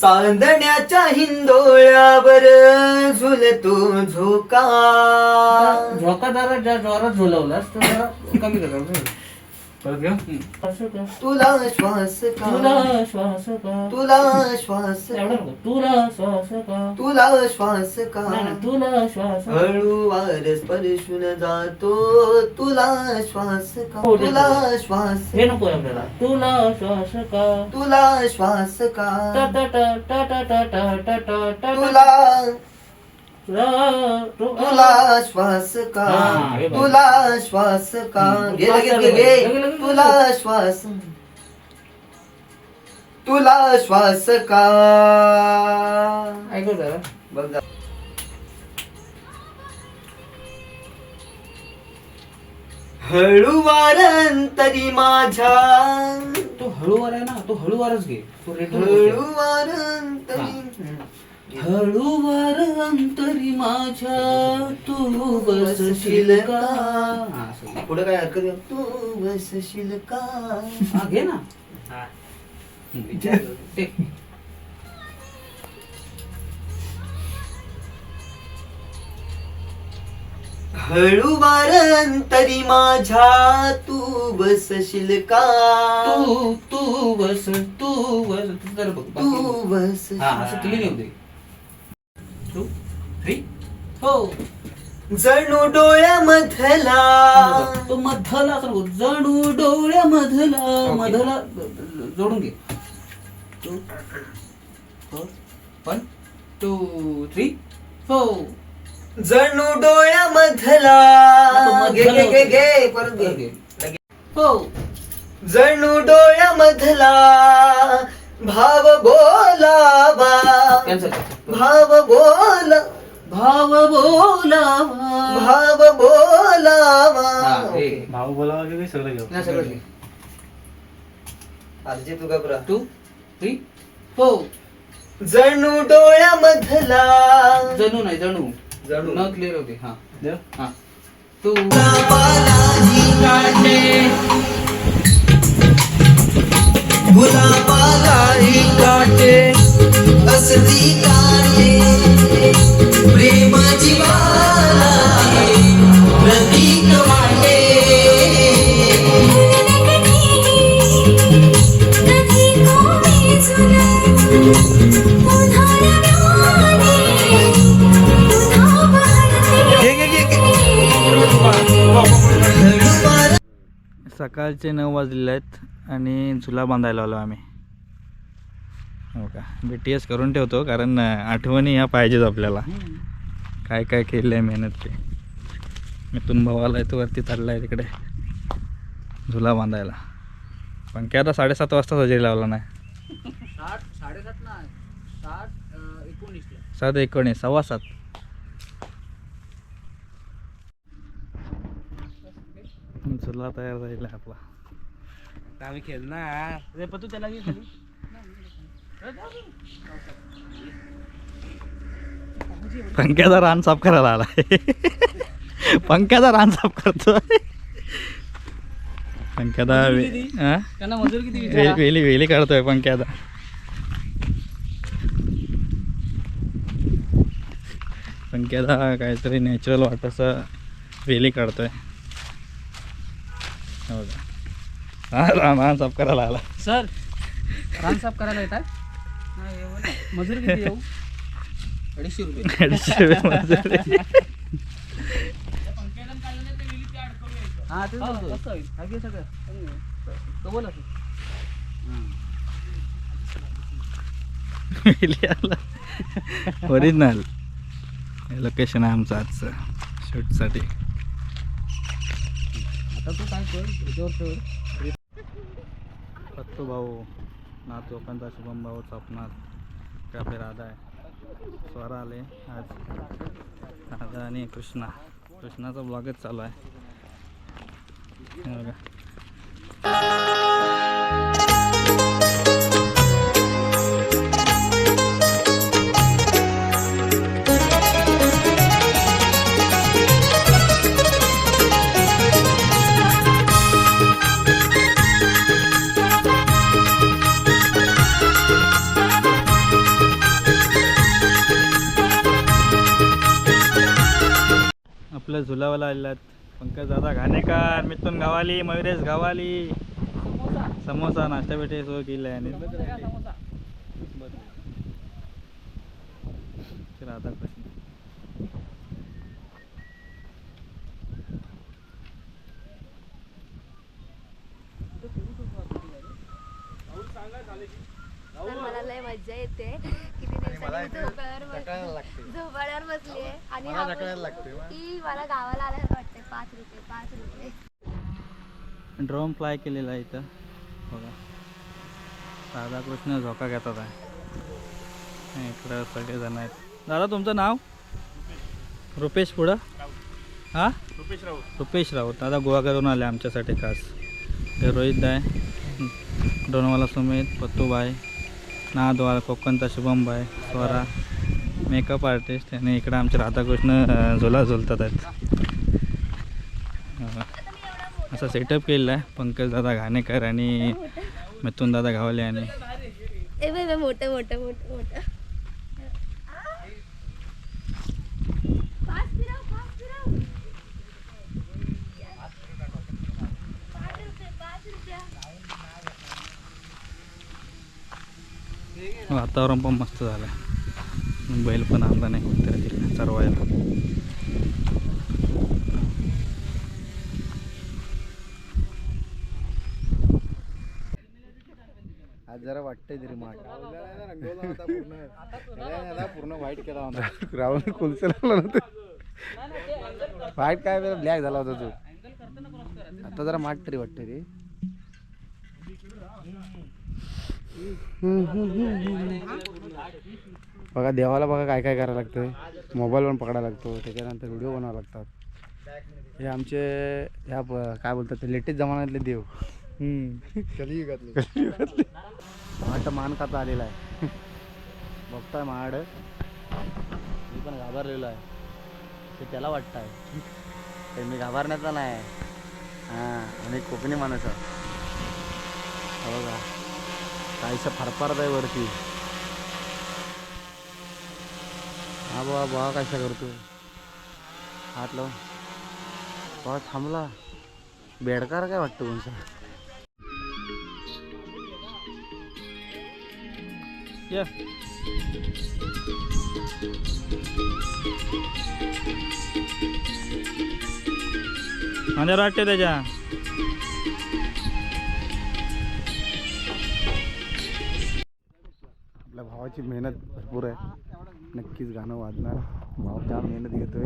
चांदण्याच्या हिंदोळ्यावर झुलतो झोका. झोका जरा ज्या जोरात झुलवलास तर जरा कमी कर तुला श्वास का तुला श्वास का तुला श्वास तुला श्वास का तुला श्वास का तुला श्वास हळूवार स्पर्शून जातो तुला श्वास का तुला श्वास हे नको आपल्याला तुला श्वास का तुला श्वास का तुला तुला श्वास का. तुला श्वास का. तुला श्वास. तुला श्वास का? ऐकू जरा. बघा हळूवार अंतरी माझ्या. तू हळूवार आहे ना तू हळूवारच घे. तू हळूवार अंतरी हळूवार अंतरी माझ्या तू बसशील का हा. पुढे काय हरकत नाही. तू बसशील का हा, घे ना. टेक. हळूवार अंतरी माझ्या तू बसशील का तू तू बस तू बस जरा बघ तू बाकी. बस हा असं क्लीन येऊ दे टू थ्री हो. जणू डोळ्यामधला. तो मधला असं नको जणू डोळ्यामधला. Okay. मधला जोडून घे. Two four one two three four जणू डोळ्यामधला. घे घे घे घे परत घे. हो जणू डोळ्यामधला. भाव बोलावा. कॅन्सल भाव बोला भाव बोलावा. भाव बोलावा. हा, हे. भाऊ बोलावा की सगळं घेऊ. नाही, सगळं घे. अर्जे तू घबरा. थ्री फोर जणू डोळ्यामधला. जणू नाही जणू. जणू. न क्लिअर होते हा? हा. तू. गुलाबालाही काटे असती काटे सकाळचे नऊ वाजलेले आहेत आणि झुला बांधायला आलो आम्ही. हो का? बी टी एस करून ठेवतो कारण आठवणी ह्या पाहिजेच आपल्याला. काय काय केलं आहे मेहनत ते. आला आहे तो वरती चालला आहे तिकडे. झुला बांधायला. पण काय आता साडेसात वाजता हजेरी लावला नाही. सात एकोणीस सव्वा सात. झुला तयार झालेला आपला. आम्ही खेळणार. रे पण तू त्याला. पंख्याचा रान साफ करायला आलाय. पंख्याचा रान साफ करतोय. पंख्याचा? वेली वेली काढतोय पंख्याचा. पंख्याचा काहीतरी नॅचरल वाटायचं वेली काढतोय. हो रान साफ करायला आला सर रान साफ करायला येतात? मजूर किती येऊ? अडीचशे रुपये. अडीचशे रुपये मजुरी. हा तेच बोलतो हा घे सगळं. तो बोल असं वेली आला. ओरिजिनल लोकेशन आहे आमचं आजचं. शूटसाठी आता तू काय कर? याच्यावर ठेव. पत्तू भाऊ नाथ चोकांचा शुभम भाऊ चापनाथ काफे राधा आहे स्वरा आले आज। राधा आणि कृष्णा। कृष्णाचा ब्लॉगच चालू आहे बघा हो झुलावाला आलेलात. पंकज दादा घाणेकर मिथून गावाली मयुरेश गावाली समोसा नाश्ता भेटे सोय केली आहे राधाकृष्ण तर मला लय मज्जा येते किती दिवसांनी झोपाळ्यावर बस- झोपाळ्यावर बसली आहे आणि हा बोलतो की मला गावाला आल्यासारखं वाटते पाच रुपये पाच ड्रोन फ्लाय केलेला आहे इथं. बघा. राधाकृष्ण झोका घेतात आहे. इकडं सगळेजण आहेत. दादा तुमचं नाव? रुपेश पुढं? हां? रुपेश राऊत. रुपेश राऊत दादा गोवाकडून आले आमच्यासाठी खास. हे रोहित दाय डोनवाला सुमित पत्तूबाई नादवाल कोकणचा शुभमबाई स्वरा मेकअप आर्टिस्ट आणि इकडं आमचे राधाकृष्ण झुला झुलतात आहेत. असा सेटअप केलेला आहे. पंकज दादा घाणेकर आणि मिथून दादा गावले आणि मोठं मोठं मोठं मोठं. वातावरण पण मस्त झालं बैल पण आणला नाही कुठेतरी तिकडे चरवायला जरा वाटतंय तरी माठ. पूर्ण. व्हाईट केला होता. राहुल कुलसे लावला नव्हतं व्हाईट काय ब्लॅक झाला होता तो. आता जरा माठ तरी वाटतंय रे. बघा देवाला बघा काय काय करायला लागतंय. मोबाईल पण पकडायला लागतो. त्याच्यानंतर व्हिडिओ बनवावं लागतात. हे आमचे ह्या प- काय बोलतात ते लेटेस्ट जमान्यातले देव. कलियुगातले. महाड मान खाता आलेला आहे. बघताय महाड मी पण घाबरलेलो आहे. ते त्याला वाटतं आहे ते मी घाबरण्याचा नाही हां आणि कोकणी माणूस आहे. बघा. काहीसं फारफारत आहे वरती. हा बाबा बघा कशा करतो हात लावून. बघा थांबला. बेडकार काय वाटतं कोणचा या माझ्या वाटते त्याच्या? आपल्या भावाची मेहनत भरपूर आहे. नक्कीच गाणं वाजणार. भाव जाम मेहनत घेतोय.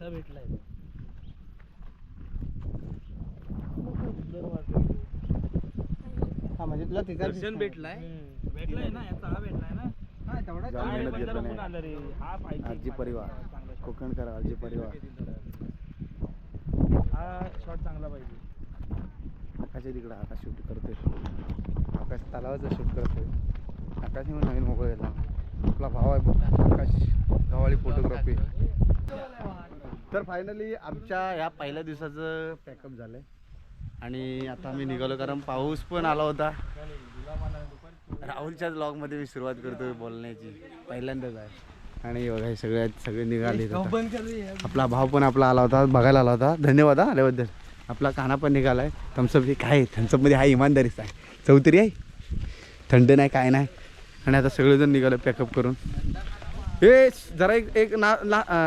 भेटला हा म्हणजे तुला दर्शन भेटलाय. भेटलाय ना याचा हा भेटलाय ना. जाम मेहनत घेतो कोण नाही आलं रे. हा पाहिजे. आरजी परिवार. कोकणकर आरजी परिवार. हा शॉट चांगला पाहिजे. आकाशच्या तिकडं आकाश शूट करतोय. आकाश तलावाचं शूट करतोय. आकाश म्हणून नवीन मोबाईल घेतला. आपला भाव आहे बघ आकाश गव्हाळी फोटोग्राफी तर फायनली आमच्या ह्या पहिल्या दिवसाचं पॅकअप झालंय. आणि आता आम्ही निघालो कारण पाऊस पण आला होता. राहुलच्याच ब्लॉगमध्ये मी सुरुवात करतोय बोलण्याची. पहिल्यांदाच आहे. आणि बघा हे सगळे सगळे निघाले आपला भाव पण आपला आला होता बघायला आला होता. धन्यवाद हा आल्याबद्दल. आपला काना पण निघाला आहे. थम्सअप हे काय थम्सअपमध्ये हा इमानदारीच आहे. चौतरी आहे. थंड नाही काय नाही. आणि आता सगळेजण निघाले पॅकअप करून. ए जरा एक एक ना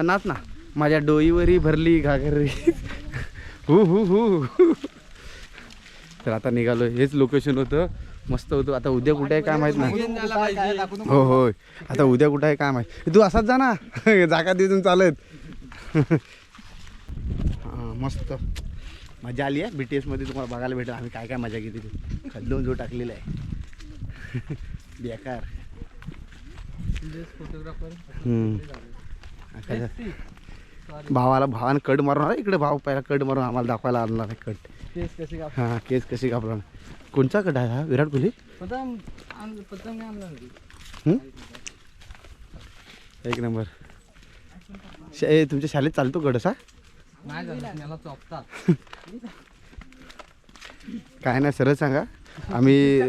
नाच ना. माझ्या डोईवरी भरली घागरी. हू हू हू. तर आता निघालो हेच लोकेशन होतं. मस्त होतं. आता उद्या कुठे आहे काय माहीत नाही. हो हो. आता उद्या कुठं आहे काय माहीत. तू असाच जा ना. जागा तिथून चालत. हां मस्त. मजा आली आहे बी टी एसमध्ये तुम्हाला बघायला भेटेल. आम्ही काय काय मजा घेतली खड्डून जो टाकलेला आहे. बेकार. भावाला भावानं कड मारून आला. इकडे भाव पहिला कड मारून आम्हाला दाखवायला आणला आहे कट. केस कशी का हां केस कशी कापला? कोणचा कट आहे हा? विराट कोहली? पतंग आण- पतंग नाही आणला? एक नंबर. श- ए, तुमच्या शाळेत चालतो गडस हा? नाही झालं मला चोपतात. काय नाही सरळ सांगा. आम्ही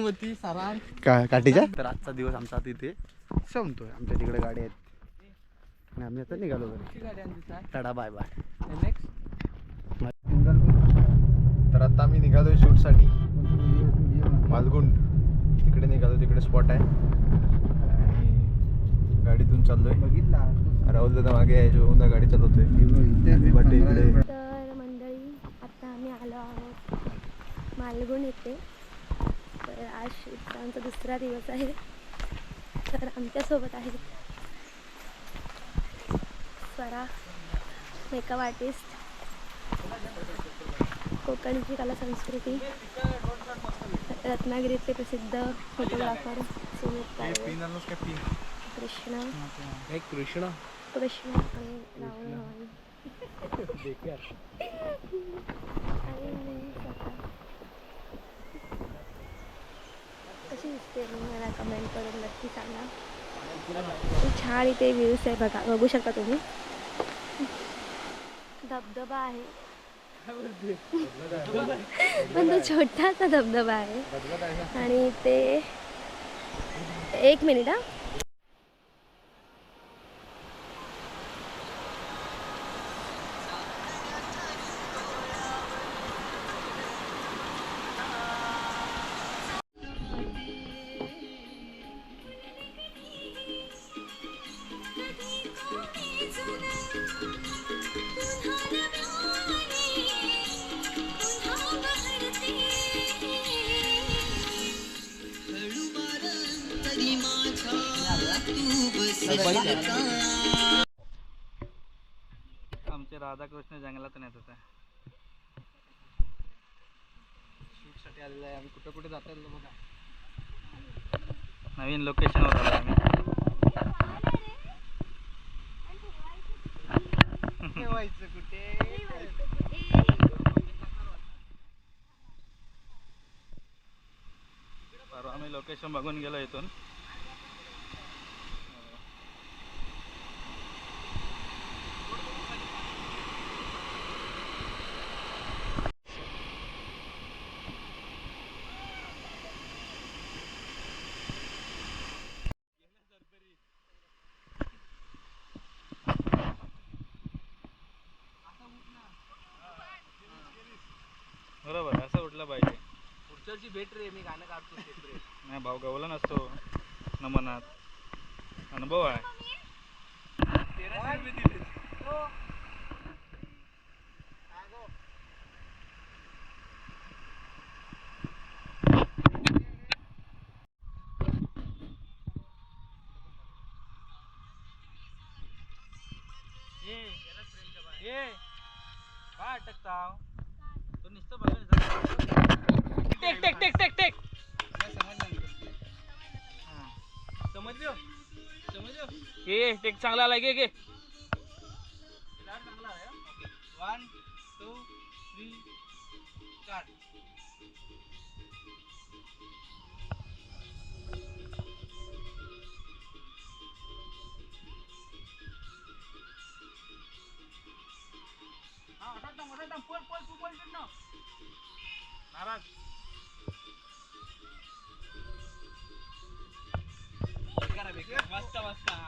होती सरान? का काठीच्या? तर आजचा दिवस आमचा तिथे संपतोय. आमच्या तिकडे गाड्या आहेत. आणि आम्ही आता निघालो घरी. Ta-ta bye bye. तर आता आम्ही निघालोय शूटसाठी. मालगुंड. तिकडे निघालो तिकडे स्पॉट आहे. आणि गाडीतून चाललोय. राहुल दादा मागे आहे जो उद्या गाडी चालवतोय. बट इकडे. तर मंडळी आता आम्ही आलो आहोत मालगुण येथे तर आज शूटचा आमचा दुसरा दिवस आहे. तर आमच्यासोबत आहेत स्वरा मेकअप आर्टिस्ट कोकणची कला संस्कृती. रत्नागिरीतले प्रसिद्ध फोटोग्राफर सुमित कृष्ण. कृष्ण. कृष्ण आणि राहुल आणि कशी दिसते मला कमेंट करून नक्की सांगा. खूप छान इथे व्ह्यूज आहे बघा. बघू शकता तुम्ही. धबधबा आहे. पण तो छोटासा धबधबा आहे. आणि ते एक मिनिट हा. आमचे राधाकृष्ण जंगलातून येत होते. शूटसाठी आलेलं आहे. आम्ही कुठं कुठे जाता येईल बघा. नवीन लोकेशनवर आलो आम्ही. ठेवायचं कुठे? परवा आम्ही लोकेशन बघून गेलो इथून बरोबर असं उठलं पाहिजे वर्षी भेट रे मी गाणं काढतो. नाही भाऊ गवला नसतो. नमनात. अनुभव आहे. ए ए टेक चांगला आला घे घे वन टू थ्री स्टार्ट हा हटात ना हटात ना पळ पळ तू पळ ना नाराज मस्त मस्त मस्त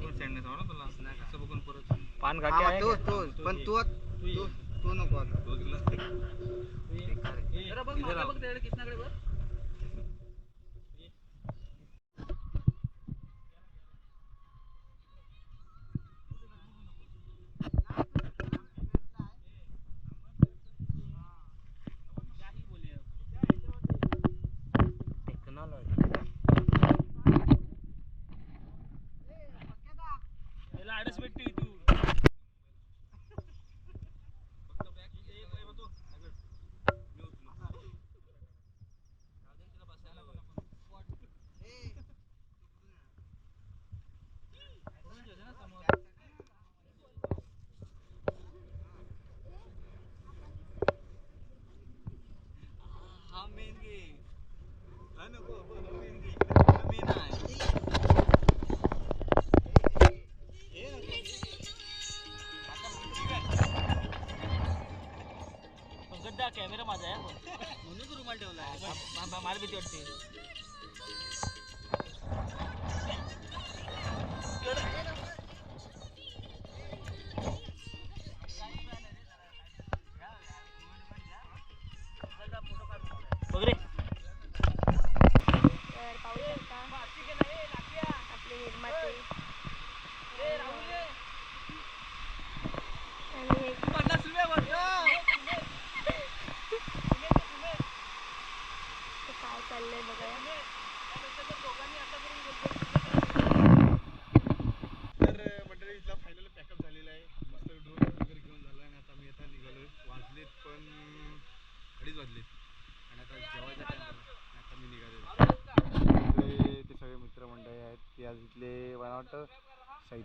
पान घाटे आहे तो का? तो पण तू तू तू नको आता. जरा बघ मागं बघ त्याकडे कृष्णाकडे बघ. याला कॅमेरा माझा आहे. म्हणूनच रुमाल ठेवला मला भीती वाटते.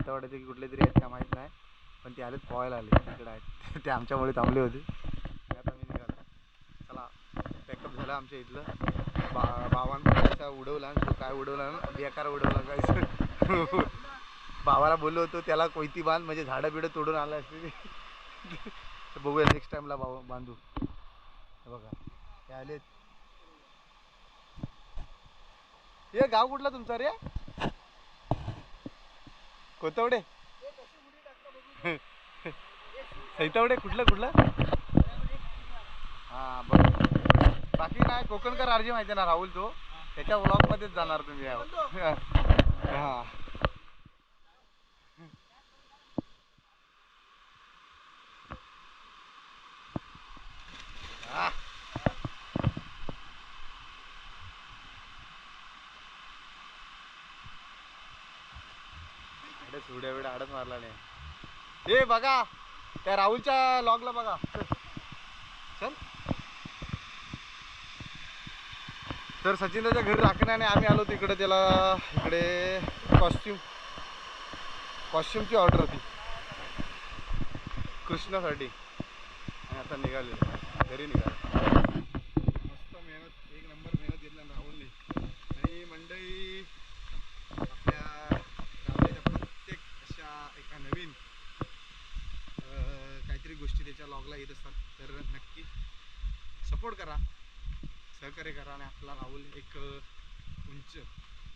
सैतावाड्याचे की कुठले तरी आहेत का माहीत नाही. पण ते आलेत पोहायला आले तिकडे आहेत. ते आमच्यामुळे थांबले होते. आता मी निघालो. चला पॅकअप झालं आमच्या इथलं. बा बाबांचा उडवला तो काय उडवला ना? बेकार उडवला काय? भावाला बोललो होतो त्याला कोयती बांध म्हणजे झाडं बिडं तोडून आलं असते. ते तर बघूया नेक्स्ट टाइमला भाऊ बांधू बघा ते आलेत. हे गाव कुठला तुमचा रे? कोतवडे? सैतावडे कुठलं कुठलं? हां बरं. बाकी नाही कोकणकर आरजी माहिती आहे ना राहुल तो. त्याच्या ब्लॉगमध्येच जाणार तुम्ही हां. सुड्या बिड्या आडत मारला नाही. हे बघा. त्या राहुलच्या लॉगला बघा. चल. तर सचिनच्या घरी राखण्याने आम्ही आलो तिकडे त्याला इकडे कॉस्ट्युम कॉस्ट्युमची ऑर्डर होती. कृष्णासाठी. आणि आता निघाले घरी निघाले मस्त मेहनत एक नंबर मेहनत घेतला राहुलने आणि मंडळी आपल्या गावाच्या प्रत्येक अशा एका नवीन अं, काहीतरी गोष्टी त्याच्या लॉगला येत असतात तर नक्की सपोर्ट करा सहकार्य करा आणि आपला राहुल एक उंच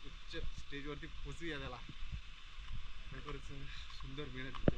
उच्च स्टेजवरती पोचूया त्याला. खरोखरच सुंदर मेहनत